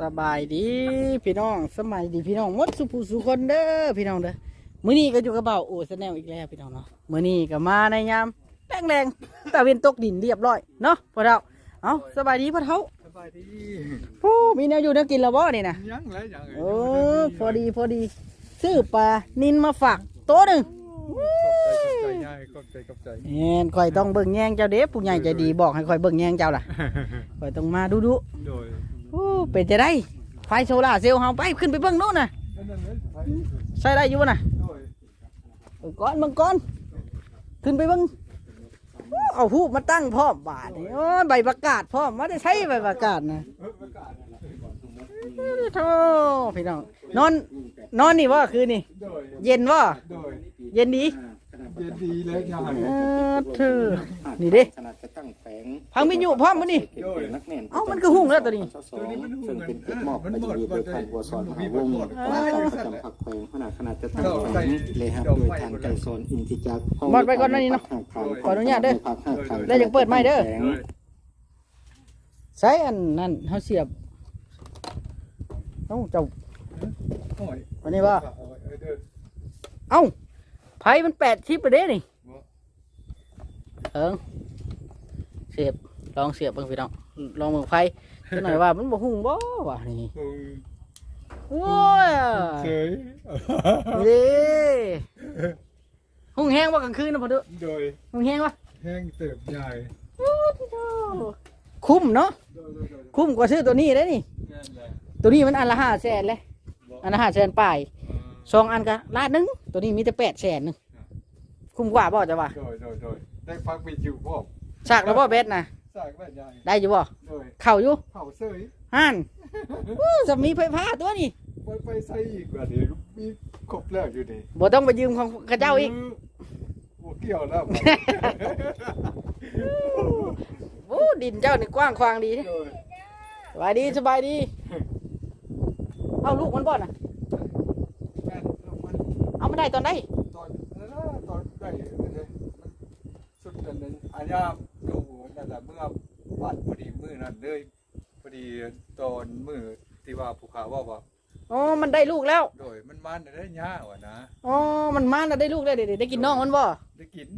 สบายดีพี่น้องสมัยดีพี่น้องหมดสุภูสุคนเด้อพี่น้องเด้อมื้อนี้ก็อยู่กับเบาโอ้สแนลอีกแล้วพี่น้องเนาะมื้อนี้ก็มาในยามแรงๆตะเวนตกดินเรียบร้อยเนาะพ่อเฒ่าเอ้าสบายดีพ่อเฒ่าสบายดีผู้มีแนวอยู่แนวกินแล้วบ่นี่นะยังแล้วยังโอ้พอดีพอดีซื้อปลานินมาฝากโต๊ะหนึงขอบใจขอบใจง่ายขอบใจขอบใจแม่นข่อยต้องเบิ่งแยงเจ้าเด้ผู้ใหญ่ใจดีบอกให้ข่อยเบิ่งแยงเจ้าล่ะข่อยต้องมาดูดูโดยโอ้ เป็นจะได้ไฟโซล่าร์เซลล์เฮาไปขึ้นไปเบิ่งโน่นน่ะนั่นนั่นเลยไปใช้ได้อยู่บ่น่ะโดยเบิ่งก่อนเบิ่งก่อน ขึ้นไปเบิ่งโอ้เอาหูปมาตั้งพร้อมบาทนี่โอ้ยใบประกาศพร้อมมาได้ใช้ใบประกาศนะเออประกาศนั่นแหละโธ่พี่น้องนอนนอนนี่ว่าคืนนี่โดยเย็นว่าโดยเย็นดีเย็นดีแล้วยังเออเธอนี่เด้ขนาดจะตั้งแฝงพังมิอยู่พร้อมบ่นี่ เขตเป็นนักแน่นเอ้ามันก็หุ่งแล้วตัวนี้ตัวนี้มันซึ่งเป็นเกียรมอบไปจะมีโดยทางบัวสอนหาวงศ์ประจำผักแขวงขนาดขนาดจะตั้งแฝงเลยครับโดยทางไก่โซนอินทิจักหมดไปก่อนนะนี่เนาะขออนุญาตเด้อแล้วยังเปิดไม่เด้อใช้อันนั้นเฮาเสียบเอ้าเจ้าโอ้ยอันนี้ว่าเอ้าไผมันแปดชิปไปเด้นี่เอิงเสียบลองเสียบเบิ่งพี่น้อง ลองเบิ่งไฟจังหน่อยว่ามันบ่หุ่งบ่วะนี่อืมโอ้ยเฉยนี่หุ่งแห้งบ่กลางคืนนะพ่อเด้อโดยหุ่งแห้งวะแห้งเติบใหญ่คุ้มเนาะโดยโดยโดยคุ้มกว่าซื้อตัวนี้ได้นี่นั่นแหละตัวนี้มันอันละห้าแสนเลยบ่อันละห้าแสนปลายเออสองอันก็ล้านหนึงตัวนี้มีแต่แปดแสนหนึงคุ้มกว่าบ่จะว่าโดยโดยโดยได้ฟังไปอยู่พ่อฉากแล้วบ่เบ็ดนะสร้างแบบใหญ่ได้อยู่บ่โดยเข้าอยู่เผาเสยห่านอู้จะมีไฟฟ้าตัวนี้ไปไปใส่อีกว่าเดี๋ยวมีครบแล้วอยู่ดีบ่ต้องไปยืมของเข้าเจ้าอีกโอ้เกี่ยวแล้วโอ้ดินเจ้านี่กว้างขวางดีโดยสบายดีสบายดี เอาลูกมันบ่น่ะ แม่นมันเอามาได้ตอนได้ตอนนั้นนะตอนได้เลยมันสุดอันนั้นอาญาดู นั่นแหละเมื่อวันพอดีมื้อนั้นเลยพอดีตอนมื้อที่ว่าภูเขาว่าว่าอ๋อ มันได้ลูกแล้ว โดยมันมันได้หญ้าว่ะนะอ๋อ มันมาแล้วได้ลูกได้วเดี๋ยวได้กินน้องมันบ่ได้กิน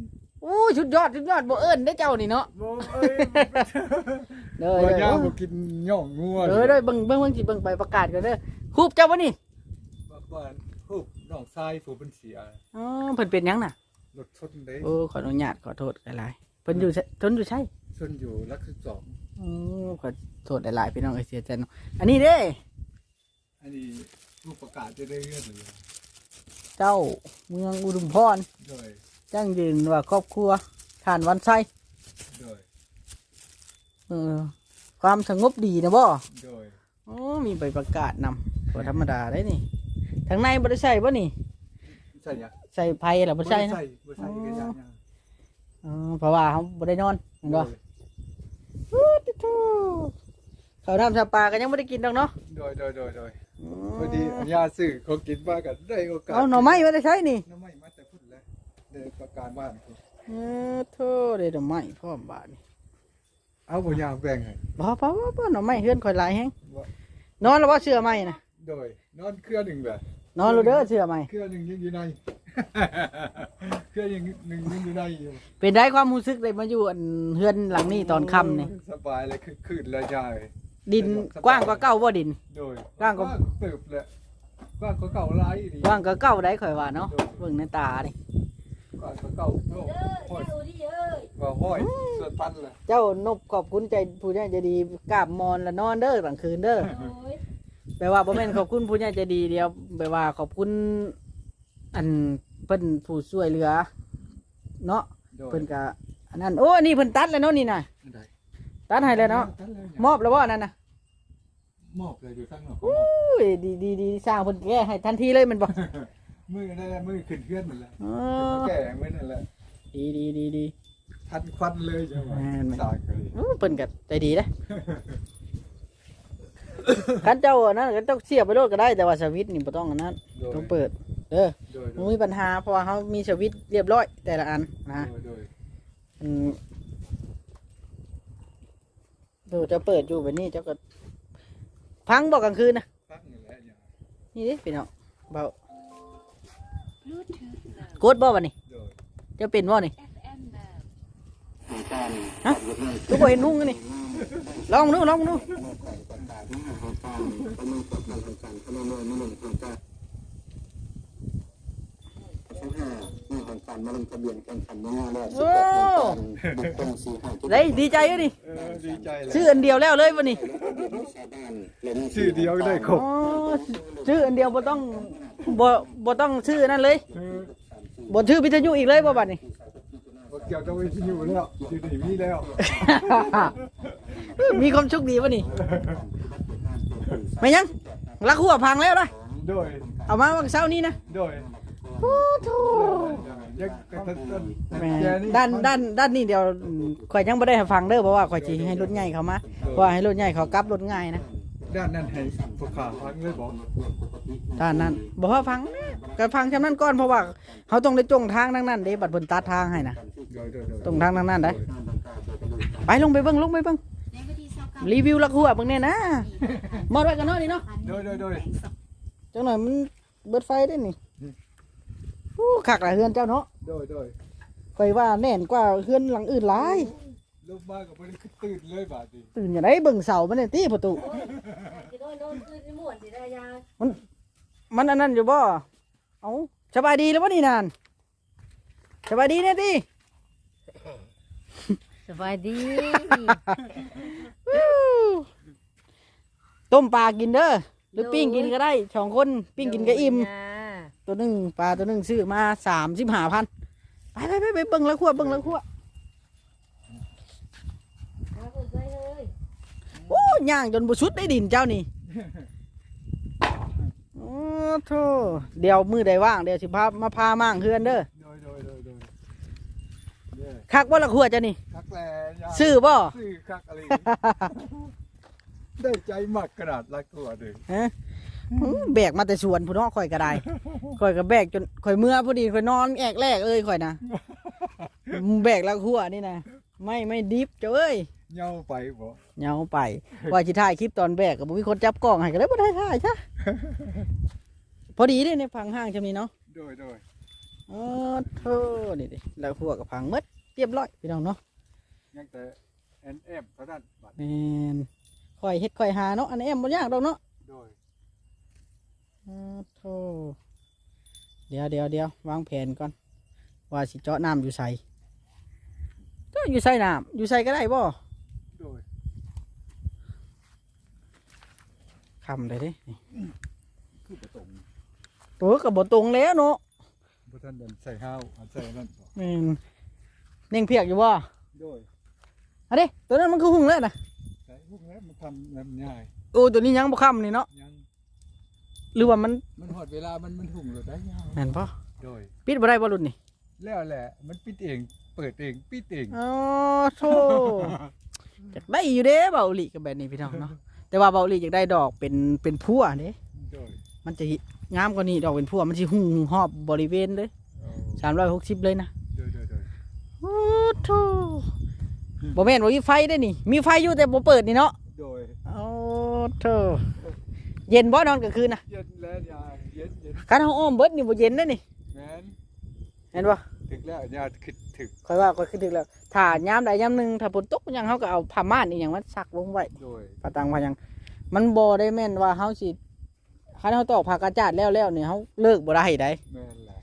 โอ้ยชุดยอดชุดยอดบ่เอิ้นได้เจ้านี่เนาะโอ้เอ้ยเด้อบ่เด้หญ้าอบ่กินย่องงัวเออเด้อเบิ่งเบิ่งเบิ่งสิเบิ่งไปประกาศกันเด้อฮูบเจ้าบ่นี่บ้านฮูบน้องชายผู้เป็นเสียอ๋อเพิ่นเป็นหยังน่ะรถชนเด้โอ้ขออนุญาตขอโทษหลายๆเพิ่นอยู่ไสเพิ่นอยู่ใช่ชนอยู่รักสิบสองอ๋อขอโทษหลายๆพี่น้องเอ้ยเสียใจเนาะอันนี้เด้อันนี้ผู้ประกาศจะได้เงื่อนเลยเจ้าเมืองอุดมพรโดยจังยืนว่าครอบครัวทานวันไส้โดยเออความสงบดีนะบ่โดยโอ้มีใบประกาศนำบ่ธรรมดาได้นี่ทางในบ่ได้ใส่บ่นี่ใช่ยังใส่ไผ่ล่ะบ่ใส่นะใส่บ่ใส่ก็ยังยังอ๋อเพราะว่าเขาบ่ได้นอนเห็นบ่ เขาวทำชาปลาก็ยังบ่ได้กินดอกเนาะโดยโดยโดยโดยพอดีอัญญาซื้อเขากินมากันได้โอกาสเอาหน่อไม้บ่ได้ใช้นี่น้ำไม่มาแต่พุ่นแล้วเดินประกาศบ้านพุ่นเออโธ่ได้ดอกไม้พร้อมบาดนี่เอาบ่ยามแบ่งให้บ่บ่บ่บ่หน่อไม้เฮือนข่อยหลายแฮงบ่นอนแล้วบ่เสื้อไม้น่ะโดยนอนเครือหนึ่งแบบนอนแล้วเด้อเสื้อไม้เครือหนึ่งยังอยู่ในเครือยังหนึ่งยังอยู่ในอยู่เป็นได้ความรู้สึกได้มาอยู่อันเฮือนหลังนี้ตอนค่ำนี่สบายเลยคือคืนแล้วยาย ดินกว้างกว่าเก่าบ่ดิน โดยกว้างกว่าเติบแหละกว้างกว่าเก่าหลายดีกว้างกว่าเก่าได้ข่อยว่าเนาะเบิ่งในตานี่กว้างกว่าเก่าโอ้ห้อยว่าห้อยส่วนตันเลยเจ้านบขอบคุณใจผู้ใหญ่ใจดีกราบมอนแล้วนอนเด้อกลางคืนเด้อแปลว่าบ่แม่นขอบคุณผู้ใหญ่ใจดีเดียวแปลว่าขอบคุณ อันเพิ่นผู้ช่วยเหลือ เนาะโดยเพิ่นก็อันนั้นโอ้อันนี่เพิ่นตัดแล้วเนาะนี่น่ะได้ตัดให้แล้วเนาะตัดแล้วมอบแล้วบ่อันนั้นน่ะ มอบเลยอยู่ข้างนอกอุ้ยดีดีดีสร้างเพิ่นแก้ให้ทันทีเลยแมันบ่ มือได้แล้วมือขึ้นเคลื่อนนั่นแหละเอมาอแก่มือนั่นแหละดีดีดีดี ทันควันเลยใช่ไหมแม่นไหมสากเลยอู้เพิ่นก็ใจดีเด้คันเจ้าอันนั้นก็ต้องเสียบไปโลดก็ได้แต่ว่าสวิตช์นี่บ่ต้องอันนั้นโดยต้องเปิดเด้อโดยโดบ่ยมีปัญหาเพราะว่าเฮามีสวิตช์เรียบร้อยแต่ละอันนะ โดยโดยอืมดูจะเปิดอยู่แบบนี้เจ้าก็ไฟ พังบอกกลางคืนนะพักนี่แหละอย่านี่ดิพี่น้องเบากดบ่วันนี้โดยจะเป็นบ่นี่ในการฮะทุกคนเห็นหุ้งกันนี่ลองดูลองดูประกาศให้การประเมินผลการทำการพนมมือหนึ่งของการชั้นห้าในของการมาลงทะเบียนแข่งขันเมื่อแล้วสิบแปดบุกตรงสี่ห้าจุดได้ดีใจอยู่ดิเออดีใจเลยชื่ออันเดียวแล้วเลยวันนี้ ชาวบ้านเล่นชื่อเดียวได้ครบอ๋อชื่ออันเดียวบ่ต้องบ่บ่ต้องชื่อนั่นเลยเออบ่ชื่อวิทยุอีกเลยบ่บัดนี้ บ่เกี่ยวกับวิทยุแล้วอยู่นี่มีแล้ว มีความโชคดีวะนี่ไม่ยังลักหัวพังแล้วนะโดยเอามาวันเช้านี้นะ โดย โอ้โธ่ยังกระทันต้นแหม่แกนี่ด้านด้านด้านนี้เดี๋ยวข่อยยังไม่ได้ให้ฟังเด้อเพราะว่าข่อยจีให้รถใหญ่เขามาเพราะว่าให้รถใหญ่เขากลับรถง่ายนะด้านนั้นให้ผู้ขาฟังเลยบอกด้านนั้นบอกว่าฟังก็ฟังจำนั้นก่อนเพราะว่าเขาต้องได้จงทางทั้งนั้นเด้บัดเพิ่นตัดทางให้นะโดยโดยโดยตรงทางทั้งนั้นได้ไปลงไปเบิ่งลงไปเบิ่งรีวิวลักหัวเบิ่งเนี่ยนะมอดไว้กันเนาะนี่เนาะโดยโดยโดยจังหน่อยมันเบิดไฟได้นี่ อู้คักหลายเฮือนเจ้าเนาะโดยโดยข่อยว่าแน่นกว่าเฮือนหลังอื่นหลายลูกบ้านกับบ่ได้คือตื่นเลยบาดนี้ตื่นอย่างไรเบิ่งเสามันเนี่ยตีประตูที่โดนโดนคืนที่ม่วนที่ได้ยามันอันนั้นอยู่บ่ เอาสบายดีแล้ววะนี่นานสบายดีเนี่ยติสบายดีต้มปลากินเด้อ หรือปิ้งกินก็ได้สองคนปิ้งกินก็อิ่ม ตัวหนึ่งปลาตัวหนึ่งซื้อมาสามสิบห้าพันไปไปไปไปเบิ่งแล้วขั้วเบิ่งแล้วขั้วโอ้ย่างจนบุชุดได้ดินเจ้านี่โอ้โธ่เดี๋ยวมือใดว่างเดี๋ยวสิพามาพามั่งเฮือนเด้อโดยโดยโดยโดยเด้อคักว่าละขั้วเจ้านี่คักแลยาซื้อบ่ซื้อคักอะไร ได้ใจมากขนาดรักตัวเด้อฮะ อื้อแบกมาแต่สวนผู้น้องข่อยก็ได้ข่อยก็แบกจนข่อยเมื่อพอดีข่อยนอนแอกแรกเอ้ยข่อยนะแบกละขั้วนี่นะไม่ไม่ดิฟเจ้าเอ้ยเหย้าไปบ่เหงาไป ว่าสิถ่ายคลิปตอนแบกก็บ่มีคนจับกล้องให้ก็เลยบ่ได้ถ่ายซะพอดีเด้ในพังห้างจะมีเนาะโดยโดยอ๋อโธ่นี่ดิแล้วพวกก็พังหมดเรียบร้อยพี่น้องเนาะยังแต่แอนแอมเท่านั้นบัดแม่นค่อยเฮ็ดค่อยหาเนาะอันนี้แอมบ่ยากดอกเนาะ โดยอ๋อโธ่เดี๋ยวเดี๋ยวเดี๋ยววางแผนก่อน ว่าสิเจาะน้ำอยู่ไสเจาะอยู่ไสน้ำอยู่ไสก็ได้บ่โดยคำได้เด้นี่คือประตงเออก็บ่ตรงแล้วเนาะบ่ทันเดินใส่ห้าวอันใส่นั่นบ่แม่นเน่งเพียกอยู่บ่โดยอันนี้ตัวนั้นมันคือหุ่งแล้วนะใส่พวกนี้มันทำน้ำง่ายโอ้ตัวนี้ยังบ่ค่ำนี่เนาะยัง หรือว่ามันมันหอดเวลามันมันหุ่งเลยได้ยาวแม่นปะโดย ปิดบ่ได้บ่รุ่นนี่แล้วแหละ มันปิดเอง เปิดเอง ปิดเอง อ๋อโธ่จากได้อยู่เด้เบาหลีกับแบบนี้พี่น้องเนาะแต่ว่าเบาหลีอยากได้ดอกเป็นเป็นพัวเด้โดยมันจะงามกว่านี้ดอกเป็นพัวมันสิหุ่งหอบบริเวณเลยเอาสามร้อยหกสิบเลยนะ โดยโดยโดยโอ้โธ่บ่แม่นว่ามีไฟได้นี่ มีไฟอยู่แต่บ่เปิดนี่เนาะโดย โอ้โธ่ เย็นบ่นอนกลางคืนนะเย็นแล้วยาเย็นเย็นคันเฮาอ้อมเบิดนี่บ่เย็นเด้อนี่แมนเห็นบ่ถึงแล้วยาคิดถึงค่อยว่าค่อยคิดถึงแล้ว ถ้ายามใดยามหนึ่งถ้าฝนตกยังเขาก็เอาผ้าม่านอีกอย่างมันซักลงไว้โดยผ้าตังผ้าหยัง มันบ่ได้แม่นว่าเฮาสิคันเฮาตอกผ้ากระจาดแล้วแล้วเนี่ยเฮาเลิกบ่ได้ได้แมนแหละ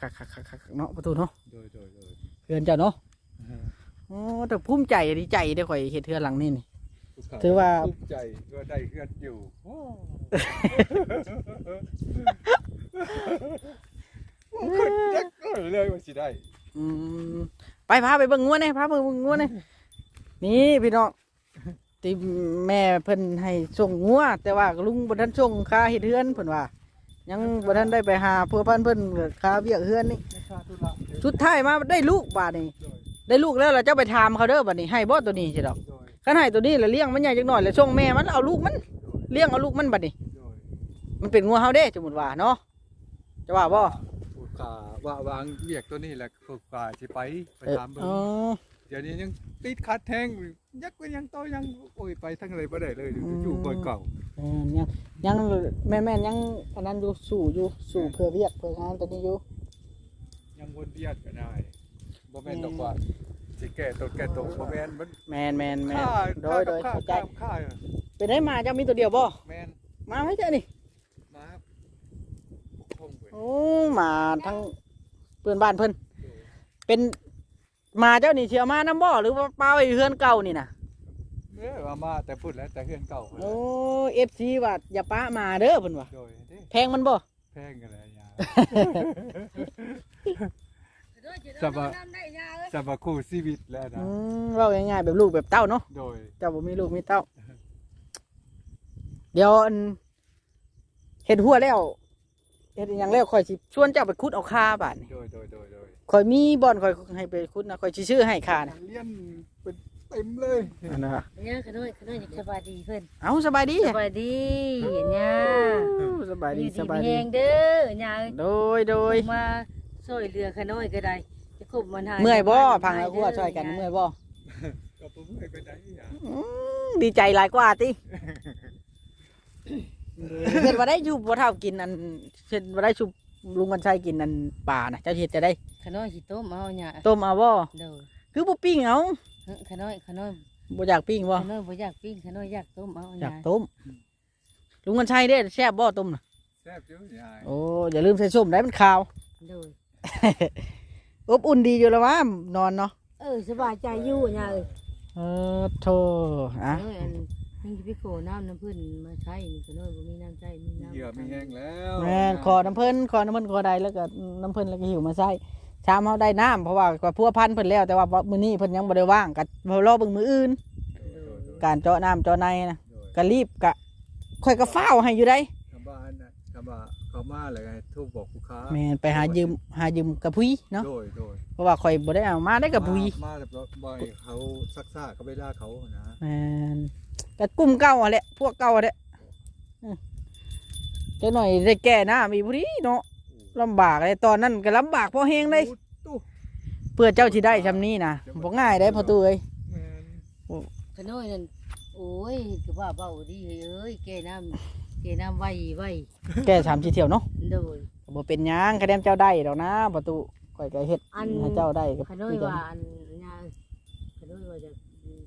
คักคักคักคักเนาะประตูเนาะโดยโดยโดยเฮือนเจ้าเนาะอ่าโอ้แต่ภูมิใจดีใจได้อข่อยเฮ็ดเฮือนหลังนี้นี่ผู้ข ถือว่า ภูมิใจว่าได้เฮือนอยู่โอ้ขึ้นยักษ์เลยว่าสิได้ อืมไปพาไปเบิ่งงัวหน่อยพาไปเบิ่งงัวหน่อยนี่พี่น้องที่แม่เพิ่นให้ส่งงัวแต่ว่าลุงบ่ทันส่งค่าเฮ็ดเฮือนเพิ่นว่า ยังบ่ทันได้ไปหาเพื่อพันเพิ่นค่าเวียกเฮือนนี่ไม่ค่าธุระเดี๋ยวสุดท้ายมาได้ลูกบาดนี่โดยได้ลูกแล้วเราเจ้าไปถามเขาเด้อบัดนี้ให้บ่ตัวนี้ใช่ดอก โด ยคันให้ตัวนี้แล้วเลี้ยงมันใหญ่จักหน่อยแล้วส่งแม่มันเอาลูกมันเลี้ยงเอาลูกมันบัดนี้โดยมันเป็นงัวเฮาเด้สมมุติว่าเนาะจะว่าบ่ผู้ขาว่าวางเรียกตัวนี้แหละผู้ขาสิไปไปเออถามเบิ่งอ๋อเดี๋ยวนี้ยังติดคัดแทงยักก็ยังโตยังโอ้ยไปทั้งอะไรบ่ได้เลยอยู่บ่เก่าเออยังยังแม่นแม่นยังอันนั้นอยู่สู่อยู่สู่เพื่อเวียกเพื่องานตอนนี้อยู่ยังวนเวียนก็ได้บ่แม่นดอกว่า สิแก้ตัวแก้ตัวบ่แม่นมันแมนแมนแมนค่าโดยโดยค่าเข้าใจค่าเป็นได้มาเจ้ามีตัวเดียวบ่ แม่นมาไม่เจ้านี่ มาคงเว้ยโอ้มาทั้งเพื่อนบ้านเพิ่นเป็นมาเจ้านี่เชียวมาน้ำบ่หรือว่าเปล่าไอ้เฮือนเก่านี่นะเอ้อว่ามาแต่พูดแล้วแต่เฮือนเก่าพุ่นโอ้ล่ะเอฟซีว่าอย่าป้ามาเด้อเพิ่นว่าโดยเด้แพงมันบ่แพงกันเลยยา สบายได้ยาเอ้ยจะมาคู่ชีวิตแล้วนะอืมเว่าง่ายๆแบบลูกแบบเต้าเนาะโดยเจ้าบ่มีลูกมีเต้า เดี๋ยวอันเฮ็ดหัวแล้วเฮ็ดอหยังแล้วข่อยสิชวนเจ้าไปขุดเอาคาบาดนี่โดยโดยโดยโดยข่อยมีบ่อนข่อยให้ไปขุดนะข่อยสิชื่อให้คานะเลี้ยนเป็นเต็มเลยอันนะเนี่ยขน้อยขน้อยสบายดีเพิ่นเอาสบายดีสบายดีเนี่ยสบายดีอยู่สดีบายมีดีแหงเด้อเนี่ยโดยโดยมา ช่วยเรือขน้อยก็ได้จะคบมันหายเมื่อยบ่พังแล้วกูว่าช่วยกันเมื่อยบ่ก็ผมไม่ไปไหนอะอืมดีใจหลายกว่าติเฮ็ดว่าได้ชุบบ่เท่ากินอันเฮ็ดว่าได้ชุบลุงกันชัยกินอันป่านะเจ้าเฮ็ดจะได้ขน้อยสิต้มเอาเนี่ยต้มเอาบ่เด้อคือบ่ปิ้งเอาขน้อยขน้อยบ่อยากปิ้งบ่ขน้อยบ่อยากปิ้งขน้อยอยากต้มเอาอเนี่ยากต้มลุงกันชัยเด้แซ่บบ่ต้มน่ะแซ่บอยู่ยายโอ้อย่าลืมใส่ส้มได้มันขาวเด้อ อบอุ่นดีอยู่แล้วว่านอนเนาะเออสบายใจอยู่เนี่ยเอ้ยเออโธ่อะเอ้ยอันนี่พี่โคน้ำน้ำเพิ่นมาใช้นี่ขน้อยบ่มีน้ำใจมีน้ำเหยื่อไม่แห้งแล้วแม่นขอน้ำเพิ่นขอน้ำเพิ่นขอใดแล้วก็น้ำเพิ่นแล้วก็หิวมาใส่ชามเฮาได้น้ำเพราะว่าก็พัวพันเพิ่นแล้วแต่ว่ามื้อนี้เพิ่นยังบ่ได้ว่างก็รอเบิ่งมื้ออื่น การเจาะน้ำเจาะในนะก็รีบกะค่อยก็ฟ้าวให้อยู่ได้คำบ้านนะคำว่า เขามาเลยไงทูบบอกลูกค้าแม่นไปหายืมหายืมกระพุ้ยเนาะโดยโดยเพราะว่าข่อยบ่ได้เอามาได้กระพุ้ยมาแบบบ่อยเขาซักซ่าเขาไปล่าเขานะแม่นแต่กลุ่มเก่าอะแหละพวกเก่าอะแหละอืมเจะหน่อยได้แก้หน้ามีผู้ดีเนาะลำบากเลยตอนนั้นก็ลำบากพอแฮงเลยตู้เพื่อเจ้าสิได้ซำนี้นะบ่ง่ายได้พอตู้เอ้ยแม่นขน้อยนั่นโอ้ยคือว่าเบาดีเอ้ยแก่น้ำ แก่น้ำไว้ไว้แก้สามสิเที่ยวเนาะโดย ก็บ่เป็นหยังคะแนนเจ้าได้ดอกนะประตูข่อยก็เฮ็ดอัน ให้เจ้าได้ก็ขน้อยว่าอันยาขน้อยว่าจะ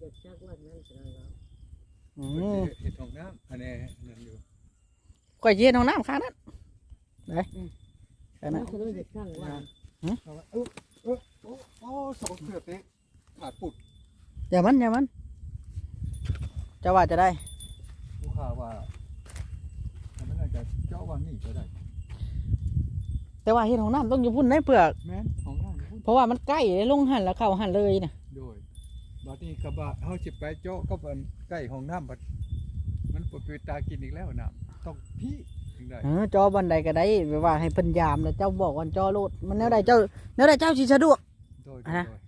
จะชักวันนั้นขน้อยว่าอืเพิ่นมสิเฮ็ดห้องน้ำอันนี้นั่นอยู่ข่อยสิเฮ็ดห้องน้ำข้างนั้นเด้ข้างนั้นขน้อยจะสร้างว่าเอาว่าเออเออโอ้โอ้สองเสือเตะขาดปุดอย่ามันอย่ามันเจ้าว่าจะได้ลูกค้าว่าทำไมน่าจะเจ้าวันนี้ ก็ได้แต่ว่าเฮ็ดห้องน้ำต้องอยู่พุ่นได้เปลือก แม่นห้องน้ำอยู่พุ่นเพราะว่ามันใกล้เลยลงหันแล้วเข้าหันเลยนะโดยบัดนี้กระบะเฮาสิไปเจาะก็มันใกล้ห้องน้ำบัดมันปวดตากินอีกแล้วน้ำต้องพี่ถึงได้เออจอบันไดก็ได้แบบว่าให้เพิ่นยามแล้วเจ้าบอกว่าจอโลดมันแนวใดเจ้าแนวใดเจ้าสิสะดวก โดยโดอะยนะโดย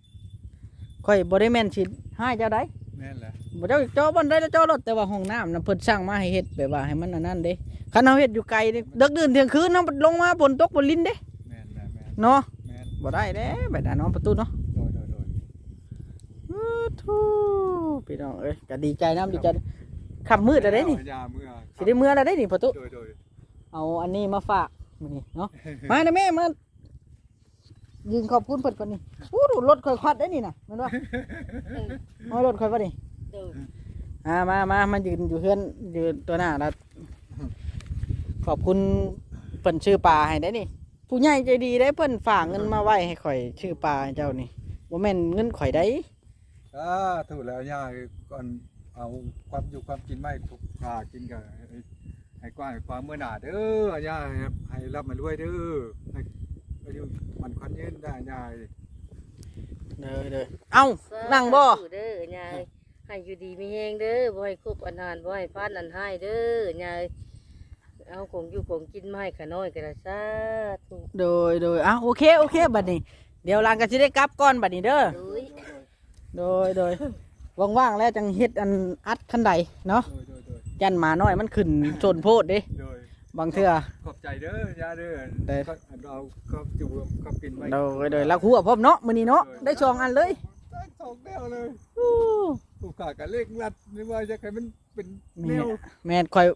ข่อยบ่ได้แม่นสิให้เจ้าได้ แม่นแหละบ่เจ้าจอบันไดแล้วจอรถแต่ว่าห้องน้ำน่ะเพิ่นสร้างมาให้เฮ็ดแบบว่าให้มันอันนั้นเด้คันเฮาเฮ็ดอยู่ไกลนี่ดึกดื่นเที่ยงคืนเนาะลงมาฝนตกบนลิ้นเด้แม่นแหละแม่นเนาะแม่นบ่ได้เด้แบบนั้นเนาะประตูเนาะโดยโดยโดยอู้ทูพี่น้องเอ้ยก็ดีใจนํดีใจขับมืดแล้วเด้นี่ยาเมื่อสิได้เมื่อแล้วเด้นี่ประตูโดยโดยเอาอันนี้มาฝากมื้อนี้เนาะมานะแม่มา ยืนขอบคุณเพิ่นก่อนนี่อู้ดูรถค่อยควัดได้นี่น่ะแม่นบ่เอารถค่อยบ่นี่โดยอ่ามามามายืนอยู่เฮือนอยู่ตัวหน้าแล้วขอบคุณเพิ่นชื่อปลาให้ได้นี่ ผู้ใหญ่ใจดีได้เพิ่นฝากเงินมาไว้ให้ข่อยชื่อปลาให้เจ้านี่บ่แม่นเงินข่อยได้อ่าถูกแล้วยาก่อนเอาความอยู่ความกินไม่ถูกหากินกันให้กว้างให้ความเมื่อหนาเด้อยาให้รับมารวยเด้อ ให้อายุมันควันยืนได้ยายเด้อเด้อเอ้านั่งบ่เด้อยายให้อยู่ดีมีแหงเด้อบ่ให้คบอันนานบ่ให้พานอันให้เด้อยายเอาของอยู่ของกินมาให้ขน้อยก็ได้สาธุโดยโดยอะโอเคโอเคบัดนี้ เดี๋ยวหลานก็สิได้กลับก่อนบัดนี้เด้อโอ้ยโดยโดยว่างๆแล้วจังเฮ็ดอันอัดคันใดเนาะโดยโดยโดยยันหมาน้อยมันขึ้นโซนโพดเด้โดย บางเทื่อ ขอบใจเด้อยาเด้อได้ ก็เราก็จูบก็กินไว้โดยโดยลักหัวพร้อมเนาะมื้อนี้เนาะได้ชองอันเลยสออกแนวเลยอู้ถูกขากันเล็กลัดไม่ว่าจะใครมันเป็นแนแม่วแม่นข่อย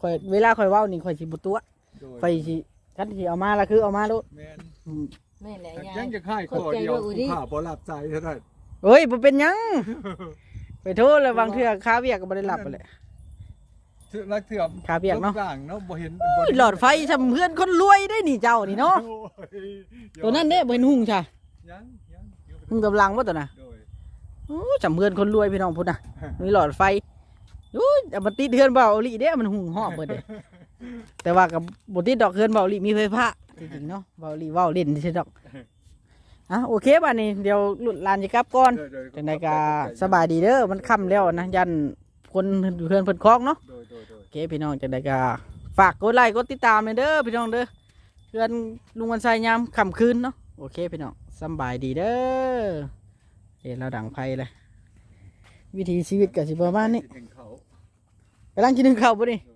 ข่อยเวลาข่อยเว้านี่ข่อยสิบ่ตัวโดยข่อยสิคันสิเอามาละคือเอามาโลดแมนอืมแม่นแหละยายัย งจะค่ายคอเดียวถูกขาบอลับใจเท่านั้นเอ้ยบ่เป็นหยังไปโทษเลยบางเทื่อค้าเวียกก็บ่ได้หลับไปเลยเถื่อรักเถื่อมขาเปียกเนาะกลางเนาะบ่เห็นโอ้ยหลอดไฟทำเพื่อนคนรวยได้นี่เจ้านี่เนาะ โอ้ยตัวนั้นเด้บ่เห็นหุ่งช่ะยังยังอยู่หุ่งกำลังบ่ตัวน่ะโดยโอ้ยจำเพื่อนคนรวยพี่น้องพุ่นน่ะ มีหลอดไฟโอ้ยเอามาติดเทือนเบาอีหลีเด้มันหุ่งหอบเบิดเด้แต่ว่ากับบ่ติดดอกเทือนเบาอีหลีมีไฟฟ้าจริงๆเนาะเบาอีหลีเว้าเล่นซื่อๆดอกอะโอเคบัดนี้เดี๋ยวหลุดลานสิกลับก่อน โดยโดยจังไดก็สบายดีเด้อมันค่ำแล้วนะยัน คนเพื่อนเพิ่นคล้องเนาะโดยโดยโดยโอเคพี่น้องจังไดก็ฝากกดไลค์กดติดตามเลยเด้อพี่น้องเด้อเพื่อนลุงวันไซยามค่ำคืนเนาะโอเคพี่น้องสำบายดีเด้อเห็นเราดังไพ่เลยวิถีชีวิตก็สิประมาณนี้กินเขากำลังกินข้าวบ่นี่ โดยส้มส้มก็